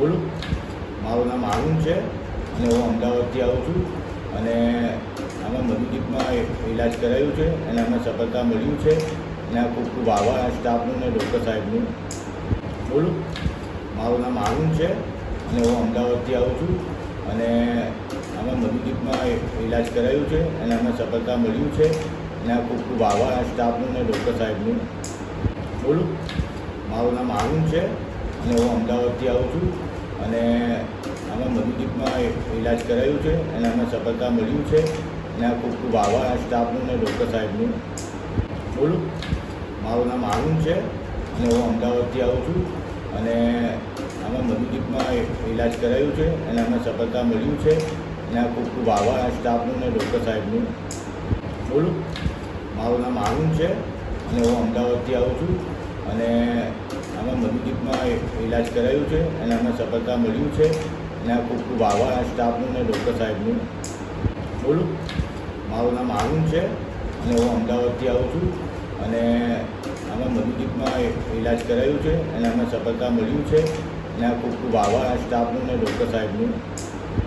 બોલું. મારું નામ આરુણ છે અને હું અમદાવાદથી આવું છું અને આમાં મધુદીપમાં ઇલાજ કરાયું છે અને આમાં સફળતા મળ્યું છે. અને ખૂબ ખૂબ આભાર સ્ટાફનું અને ડૉક્ટર સાહેબનું. બોલું. મારું નામ આરુણ છે અને હું અમદાવાદથી આવું છું અને આમાં મધુદીપમાં ઇલાજ કરાયું છે અને આમાં સફળતા મળ્યું છે. અને ખૂબ ખૂબ આભાર સ્ટાફનું અને ડૉક્ટર સાહેબનું. બોલું. મારું નામ આરુણ છે અને હું અમદાવાદથી આવું છું. અને આમાં મધુદીપમાં ઇલાજ કરાયું છે અને આમાં સફળતા મળ્યું છે. અને આ ખૂબ ખૂબ આવા સ્ટાફનું અને ડૉક્ટર સાહેબનું. બોલું. મારું નામ આરુણ છે અને હું અમદાવાદથી આવું છું. અને આમાં મધુદીપમાં ઇલાજ કરાયું છે અને આમાં સફળતા મળ્યું છે. અને આ ખૂબ ખૂબ આવા સ્ટાફનું અને ડૉક્ટર સાહેબનું. બોલું. મારું નામ આરુણ છે અને હું અમદાવાદથી આવું છું. અને આમાં મધુદીપમાં ઇલાજ કરાયું છે અને આમાં સફળતા મળ્યું છે. અને આ ખૂબ ખૂબ આભાર સ્ટાફનું અને ડૉક્ટર સાહેબનું. બોલું. મારું નામ આરુણ છે અને હું અમદાવાદથી આવું છું. અને આમાં મધુદીપમાં ઇલાજ કરાયું છે અને આમાં સફળતા મળ્યું છે. અને આ ખૂબ ખૂબ આભાર સ્ટાફનું અને ડૉક્ટર સાહેબનું.